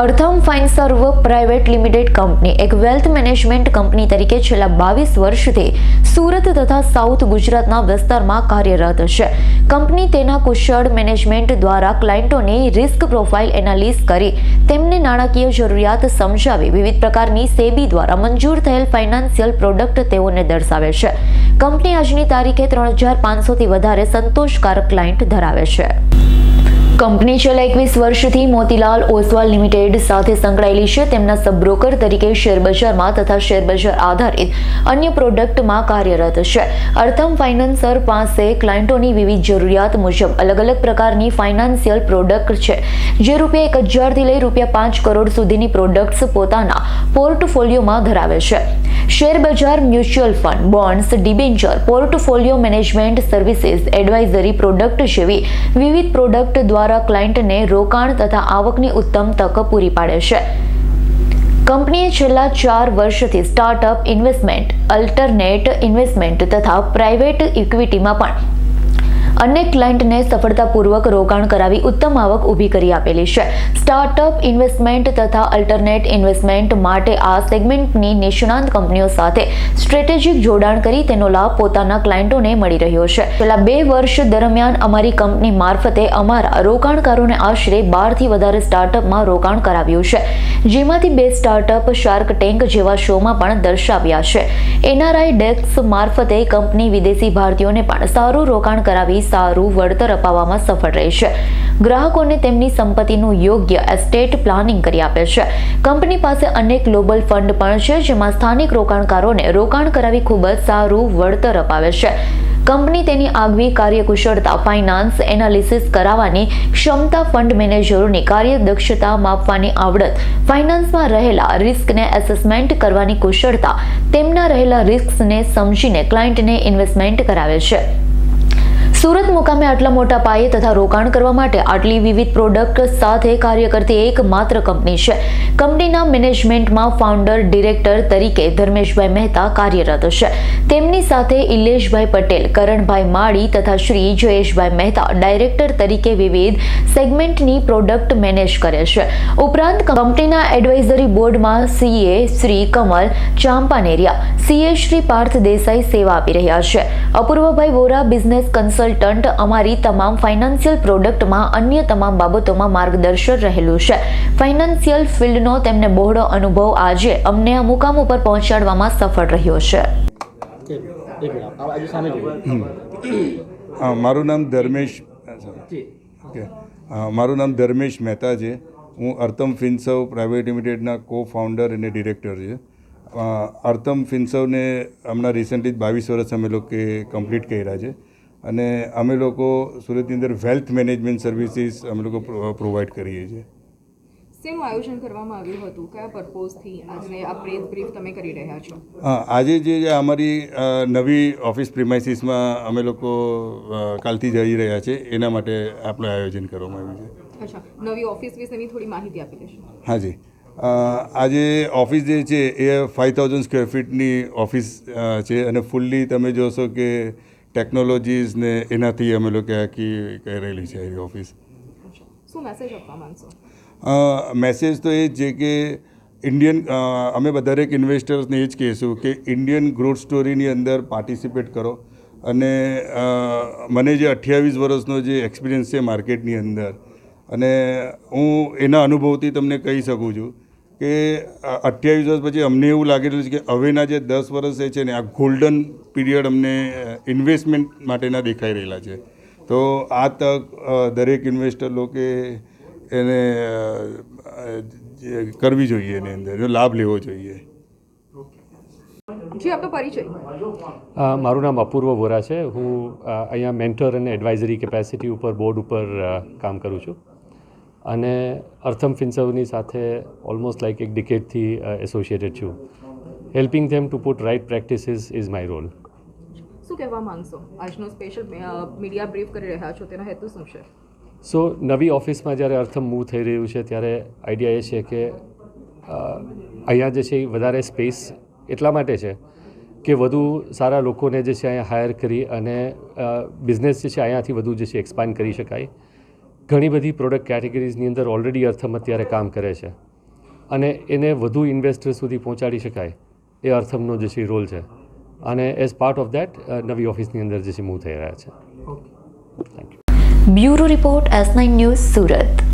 Artham Finserv private limited company, એક wealth management company તરીકે છેલ્લા બાવીસ વર્ષથી સુરત તથા સાઉથ ગુજરાતના વિસ્તારમાં કાર્યરત છે. કંપની તેના કુશળ મેનેજમેન્ટ દ્વારા ક્લાયન્ટોની રિસ્ક પ્રોફાઇલ એનાલિસ કરી તેમને નાણાકીય જરૂરિયાત સમજાવી વિવિધ પ્રકારની સેબી દ્વારા મંજૂર થયેલ ફાઇનાન્શિયલ પ્રોડક્ટ તેઓને દર્શાવે છે. કંપની આજની તારીખે ત્રણ હજાર પાંચસોથી વધારે સંતોષકારક ક્લાયન્ટ ધરાવે છે. કંપની છેલ્લા એકવીસ વર્ષથી મોતીલાલ ઓસવાલ લિમિટેડ સાથે સંકળાયેલી છે. તેમના સબબ્રોકર તરીકે શેરબજારમાં તથા શેરબજાર આધારિત અન્ય પ્રોડક્ટમાં કાર્યરત છે. અર્થમ ફાઇનાન્સર પાસે ક્લાયન્ટોની વિવિધ જરૂરિયાત મુજબ અલગ અલગ પ્રકારની ફાઇનાન્શિયલ પ્રોડક્ટ છે. જે રૂપિયા એક હજારથી લઈ રૂપિયા પાંચ કરોડ સુધીની પ્રોડક્ટ્સ પોતાના પોર્ટફોલિયોમાં ધરાવે છે. શેરબજાર mutual fund, bonds, debenture, portfolio management services, advisory product જેવી વિવિધ પ્રોડક્ટ દ્વારા ક્લાયન્ટને રોકાણ તથા આવકની ઉત્તમ તક પૂરી પાડે છે. કંપનીએ છેલ્લા ચાર વર્ષથી સ્ટાર્ટઅપ ઇન્વેસ્ટમેન્ટ, અલ્ટરનેટ ઇન્વેસ્ટમેન્ટ તથા પ્રાઇવેટ ઇક્વિટીમાં પણ અનેક ક્લાયન્ટને સફળતાપૂર્વક રોકાણ કરાવી ઉત્તમ આવક ઊભી કરી આપેલી છે. સ્ટાર્ટઅપ ઇન્વેસ્ટમેન્ટ તથા અલ્ટરનેટ ઇન્વેસ્ટમેન્ટ માટે આ સેગમેન્ટની નિષ્ણાંત કંપનીઓ સાથે સ્ટ્રેટેજિક જોડાણ કરી તેનો લાભ પોતાના ક્લાયન્ટોને મળી રહ્યો છે. છેલ્લા બે વર્ષ દરમિયાન અમારી કંપની મારફતે અમારા રોકાણકારોને આશરે બારથી વધારે સ્ટાર્ટઅપમાં રોકાણ કરાવ્યું છે. જેમાંથી બે સ્ટાર્ટઅપ શાર્ક ટેન્ક જેવા શોમાં પણ દર્શાવ્યા છે. એનઆરઆઈ ડેસ્ક મારફતે કંપની વિદેશી ભારતીયોને પણ સારું રોકાણ કરાવી સારું વળતર અપાવવામાં સફળ રહી છે. ગ્રાહકોને તેમની સંપત્તિનું યોગ્ય એસ્ટેટ પ્લાનિંગ કરી આપે છે. કંપની પાસે અનેક ગ્લોબલ ફંડ પણ છે, જેમાં સ્થાનિક રોકાણકારોને રોકાણ કરાવી ખૂબ જ સારું વળતર અપાવે છે. કંપની તેની આગવી કાર્યકુશળતા ફાઇનાન્સ એનાલિસિસ કરાવવાની ક્ષમતા ફંડ મેનેજરોની કાર્યદક્ષતા માપવાની આવડત ફાઇનાન્સમાં રહેલા રિસ્કને એસેસમેન્ટ કરવાની કુશળતા, તેમના રહેલા રિસ્કને સમજીને ક્લાયન્ટને ઇન્વેસ્ટમેન્ટ કરાવે છે. સુરત મુકામે આટલા મોટા પાયે તથા રોકાણ કરવા માટે આટલી વિવિધ પ્રોડક્ટ સાથે કાર્ય કરતી એકમાત્ર કંપની છે. કંપનીના મેનેજમેન્ટમાં ફાઉન્ડર ડિરેક્ટર તરીકે ધર્મેશભાઈ મહેતા કાર્યરત છે. તેમની સાથે ઇલેશભાઈ પટેલ, કરણભાઈ માળી તથા શ્રી જયેશભાઈ મહેતા ડાયરેક્ટર તરીકે વિવિધ સેગમેન્ટની પ્રોડક્ટ મેનેજ કરે છે. ઉપરાંત કંપનીના એડવાઇઝરી બોર્ડમાં સીએ શ્રી કમલ ચાંપાનેરિયા સીએ શ્રી પાર્થ દેસાઈ સેવા આપી રહ્યા છે. અપૂર્વભાઈ વોરા બિઝનેસ કન્સલ્ટન્ટ અમારી તમામ ફાઇનાન્શિયલ પ્રોડક્ટમાં અન્ય તમામ બાબતોમાં માર્ગદર્શન રહેલું છે. ફાઇનાન્શિયલ ફિલ્ડનો તેમને બહોળો અનુભવ આજે અમને આ મુકામ ઉપર પહોંચાડવામાં સફળ રહ્યો છે. મારું નામ ધર્મેશ મારું નામ ધર્મેશ મહેતા છે. હું અર્તમ ફિન્સવ પ્રાઇવેટ લિમિટેડના કો ફાઉન્ડર અને ડિરેક્ટર છે. અર્તમ અર્થમ ફિન્સવને હમણાં રિસન્ટલી જ બાવીસ વર્ષ અમે લોકો કમ્પ્લીટ કર્યા છે. અને અમે લોકો સુરતની અંદર વેલ્થ મેનેજમેન્ટ સર્વિસીસ અમે લોકો પ્રોવાઈડ કરીએ છીએ. શેનું આયોજન કરવામાં આવ્યું હતું? કયા પર્પોઝથી આજને આ પ્રેસ બ્રીફ તમે કરી રહ્યા છો? હા આજે જે અમારી નવી ઓફિસ પ્રિમાઇસીસમાં અમે લોકો કાલથી જઈ રહ્યા છે એના માટે આપણે આયોજન કરવામાં આવ્યું છે. અચ્છા નવી ઓફિસ વિશેની થોડી માહિતી આપી દેશો. હાજી જી. આજે ઓફિસ જે છે એ ફાઇવ થાઉઝન્ડ સ્ક્વેર ફીટની ઓફિસ છે અને ફૂલ્લી તમે જોશો કે ટેકનોલોજીસ ને એનાથી અમે લોકો આખી કરેલી છે એ ઓફિસ શું મેસેજ આપવા માંગશો? મેસેજ તો એ જ છે કે ઇન્ડિયન અમે બધા એક ઇન્વેસ્ટર્સને એ જ કહીશું કે ઇન્ડિયન ગ્રોથ સ્ટોરીની અંદર પાર્ટિસિપેટ કરો. અને મને જે અઠ્યાવીસ વર્ષનો જે એક્સપિરિયન્સ છે માર્કેટની અંદર અને હું એના અનુભવથી તમને કહી શકું છું કે અઠ્યાવીસ વર્ષ પછી અમને એવું લાગી રહ્યું છે કે હવેના જે દસ વર્ષ છે ને આ ગોલ્ડન પીરિયડ અમને ઇન્વેસ્ટમેન્ટ માટેના દેખાઈ રહેલા છે. તો આ તક દરેક ઇન્વેસ્ટર લોકે એને કરવી જોઈએ એની અંદર એનો લાભ લેવો જોઈએ. જી આપનો પરિચય. મારું નામ અપૂર્વ વોરા છે. હું અહીંયા મેન્ટર અને એડવાઇઝરી કેપેસિટી ઉપર બોર્ડ ઉપર કામ કરું છું. અને અર્થમ ફિન્સવની સાથે ઓલમોસ્ટ લાઈક એક ડિકેટથી એસોસિએટેડ છું. Helping them to put right practices is my role શું કહેવા માંગશો? આજનો સ્પેશિયલ મીડિયા બ્રીફ કરી રહ્યા છો તેનો હેતુ શું છે? સો નવી ઓફિસમાં જ્યારે અર્થમ મૂવ થઈ રહ્યું છે ત્યારે આઈડિયા એ છે કે અહીંયા જે છે એ વધારે સ્પેસ એટલા માટે છે કે વધુ સારા લોકોને જે છે અહીંયા હાયર કરી અને બિઝનેસ જે છે અહીંયાથી વધુ જે છે એક્સપાન્ડ કરી શકાય. ઘણી બધી પ્રોડક્ટ કેટેગરીઝની અંદર ઓલરેડી અર્થમ અત્યારે કામ કરે છે. અને એને વધુ ઇન્વેસ્ટર સુધી પહોંચાડી શકાય એ અર્થમનો જે છે રોલ છે. અને એઝ પાર્ટ ઓફ દેટ નવી ઓફિસની અંદર જે છે મૂવ થઈ રહ્યા છે. Thank you bureau report S nine news Surat.